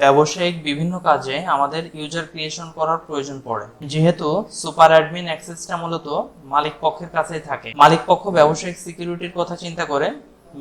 ব্যবসায়িক বিভিন্ন কাজে আমাদের ইউজার ক্রিয়েশন করার প্রয়োজন পড়ে। যেহেতু সুপার অ্যাডমিন অ্যাক্সেসটা মূলত মালিক পক্ষের কাছেই থাকে। মালিক পক্ষ ব্যবসায়িক সিকিউরিটির কথা চিন্তা করে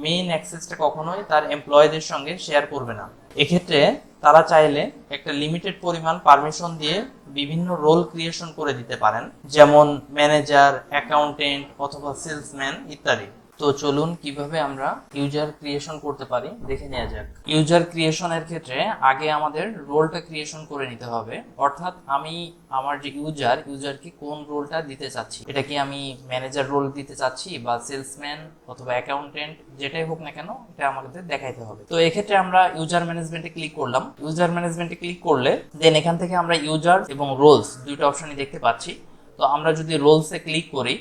মেইন অ্যাক্সেসটা কখনোই তার এমপ্লয়ীদের সঙ্গে শেয়ার করবে না। এক্ষেত্রে তারা চাইলে একটা লিমিটেড পরিমাণ পারমিশন দিয়ে বিভিন্ন রোল ক্রিয়েশন করে দিতে পারেন। যেমন ম্যানেজার অ্যাকাউন্টেন্ট অথবা সেলসম্যান ইত্যাদি। তো চলুন কীভাবে আমরা ইউজার ক্রিয়েশন করতে পারি, দেখে নেওয়া যাক। ইউজার ক্রিয়েশনের ক্ষেত্রে আগে আমাদের রোলটা ক্রিয়েশন করে নিতে হবে। অর্থাৎ আমি আমার যে ইউজার ইউজারকে কোন রোলটা দিতে চাচ্ছি? এটা কি আমি ম্যানেজার রোল দিতে চাচ্ছি বা সেলসম্যান অথবা অ্যাকাউন্টেন্ট যেটাই হোক না কেন, এটা আমাদের দেখাইতে হবে। তো এক্ষেত্রে আমরা ইউজার ম্যানেজমেন্টে ক্লিক করলাম। ইউজার ম্যানেজমেন্টে ক্লিক করলে দেন এখান থেকে আমরা ইউজার এবং রোলস দুইটা অপশনই দেখতে পাচ্ছি। তো আমরা যদি রোলসে ক্লিক করি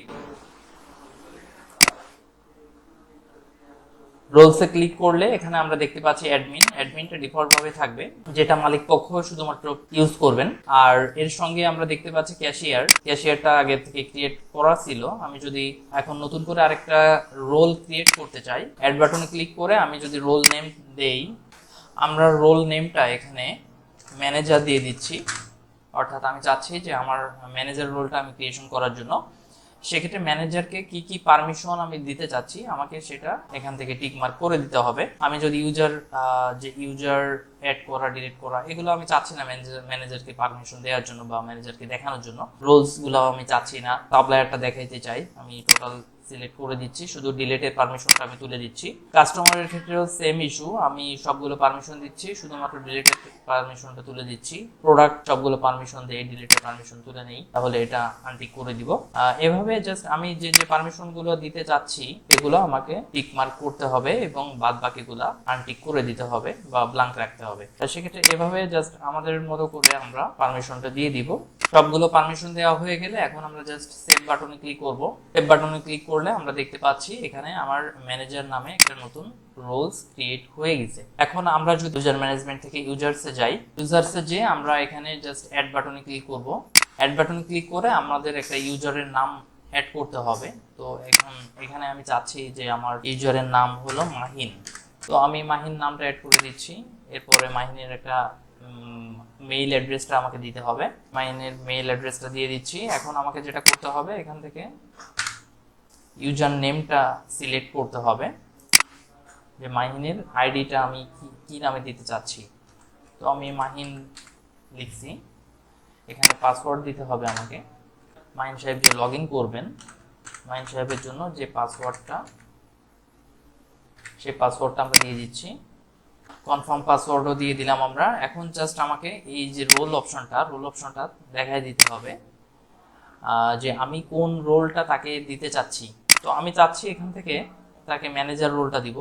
রোলসে ক্লিক করলে এখানে আমরা দেখতে পাচ্ছি অ্যাডমিন অ্যাডমিনটা ডিফল্ট ভাবে থাকবে, যেটা মালিক পক্ষ শুধুমাত্র ইউজ করবেন। আর এর সঙ্গে আমরা দেখতে পাচ্ছি ক্যাশিয়ার ক্যাশিয়ারটা আগে থেকে ক্রিয়েট করা ছিল। আমি যদি এখন নতুন করে আরেকটা রোল ক্রিয়েট করতে চাই অ্যাড বাটনে ক্লিক করে আমি যদি রোল নেম দেই, আমরা রোল নেমটা এখানে ম্যানেজার দিয়ে দিচ্ছি। অর্থাৎ আমি চাচ্ছি যে আমার ম্যানেজার রোলটা আমি ক্রিয়েশন করার জন্য সেক্ষেত্রে ম্যানেজারকে কি কি পারমিশন আমি দিতে চাচ্ছি, আমাকে সেটা এখান থেকে টিকমার্ক করে দিতে হবে। আমি যদি ইউজার যে ইউজার অ্যাড করা ডিলিট করা, এগুলো আমি চাচ্ছি না ম্যানেজার ম্যানেজারকে পারমিশন দেওয়ার জন্য বা ম্যানেজারকে দেখানোর জন্য। রোলসগুলো আমি চাচ্ছি না। সাপ্লায়ারটা দেখাইতে চাই। আমি টোটাল সিলেক্ট করে দিচ্ছি। শুধু ডিলেটের পারমিশনটা আমি তুলে দিচ্ছি। কাস্টমারের ক্ষেত্রেও সেম ইস্যু আমি সবগুলো পারমিশন দিচ্ছি। শুধুমাত্র ডিলেটের পারমিশনটা তুলে দিচ্ছি। প্রোডাক্ট সবগুলো পারমিশন দিয়ে ডিলেটের পারমিশন তুলে নেই। তাহলে এটা আনটিক করে দিব। এভাবে জাস্ট আমি যে যে পারমিশনগুলো দিতে চাচ্ছি, এগুলো আমাকে টিক মার্ক করতে হবে এবং বাদ বাকিগুলা আনটিক করে দিতে হবে বা ব্লাঙ্ক রাখতে হবে। সেক্ষেত্রে এভাবে জাস্ট আমাদের মতো করে আমরা পারমিশনটা দিয়ে দিব। সবগুলো পারমিশন দেওয়া হয়ে গেলে এখন আমরা জাস্ট সেভ বাটনে ক্লিক করব। সেভ বাটনে ক্লিক করলে আমরা দেখতে পাচ্ছি এখানে আমার ম্যানেজার নামে একটা নতুন রোলস ক্রিয়েট হয়ে গেছে। এখন আমরা যদি ইউজার ম্যানেজমেন্ট থেকে ইউজার্সে যাই ইউজার্সে যে আমরা এখানে জাস্ট অ্যাড বাটনে ক্লিক করব। অ্যাড বাটনে ক্লিক করে আমাদের একটা ইউজারের নাম অ্যাড করতে হবে। তো এখন এখানে আমি চাচ্ছি যে আমার ইউজারের নাম হলো মাহিন। তো আমি মাহিন নামটা অ্যাড করে দিচ্ছি। এরপরে মাহিনের একটা মেইল অ্যাড্রেসটা আমাকে দিতে হবে। মাহিনের মেইল অ্যাড্রেসটা দিয়ে দিচ্ছি। এখন আমাকে যেটা করতে হবে এখান থেকে ইউজার নেমটা সিলেক্ট করতে হবে। যে মাহিনের আইডিটা আমি কি নামে দিতে চাচ্ছি? তো আমি মাহিন লিখছি। এখানে পাসওয়ার্ড দিতে হবে আমাকে। মাহিন সাহেব যে লগ করবেন, মাহিন সাহেবের জন্য যে পাসওয়ার্ডটা সেই পাসওয়ার্ডটা আমরা দিয়ে দিচ্ছি। কনফার্ম পাসওয়ার্ডও দিয়ে দিলাম আমরা। এখন জাস্ট আমাকে এই যে রোল অপশনটা রোল অপশনটা দেখাই দিতে হবে। যে আমি কোন রোলটা তাকে দিতে চাচ্ছি। তো আমি চাচ্ছি এখান থেকে তাকে ম্যানেজার রোলটা দিব।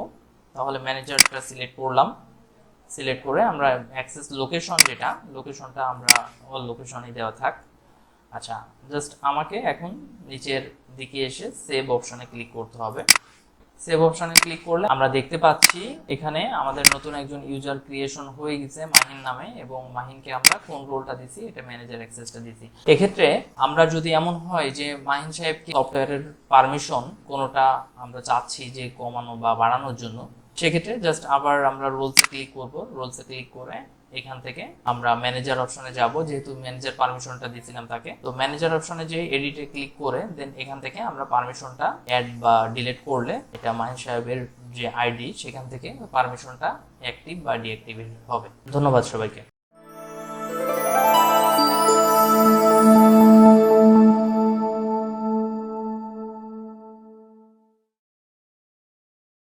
তাহলে ম্যানেজারটা সিলেক্ট করলাম। সিলেক্ট করে আমরা অ্যাক্সেস লোকেশন যেটা লোকেশনটা আমরা অল লোকেশনই দেওয়া থাক। আচ্ছা জাস্ট আমাকে এখন নিচের দিকে এসে সেভ অপশনে ক্লিক করতে হবে। সেভ অপশনে ক্লিক করলে আমরা দেখতে পাচ্ছি এখানে আমাদের নতুন একজন ইউজার ক্রিয়েশন হয়ে গেছে মাহিন নামে এবং মাহিনকে আমরা কোন রোলটা দিছি? এটা ম্যানেজার অ্যাক্সেসটা দিছি। এক্ষেত্রে আমরা যদি এমন হয় যে মাহিন সাহেবকে সফটওয়্যারের পারমিশন কোনোটা আমরা চাচ্ছি যে কমানো বা বাড়ানোর জন্য, সেক্ষেত্রে জাস্ট আবার আমরা রোলসে ক্লিক করব। রোলসে ক্লিক করে এখান থেকে আমরা ম্যানেজার অপশনে যাব, যেহেতু ম্যানেজার পারমিশনটা দিয়েছিলাম তাকে। তো ম্যানেজার অপশনে যে এডিটে ক্লিক করে দেন এখান থেকে আমরা পারমিশনটা অ্যাড বা ডিলিট করলে এটা মাহিন সাহেবের যে আইডি সেখান থেকে পারমিশনটা অ্যাক্টিভ বা ডিঅ্যাক্টিভেট হবে। ধন্যবাদ সবাইকে।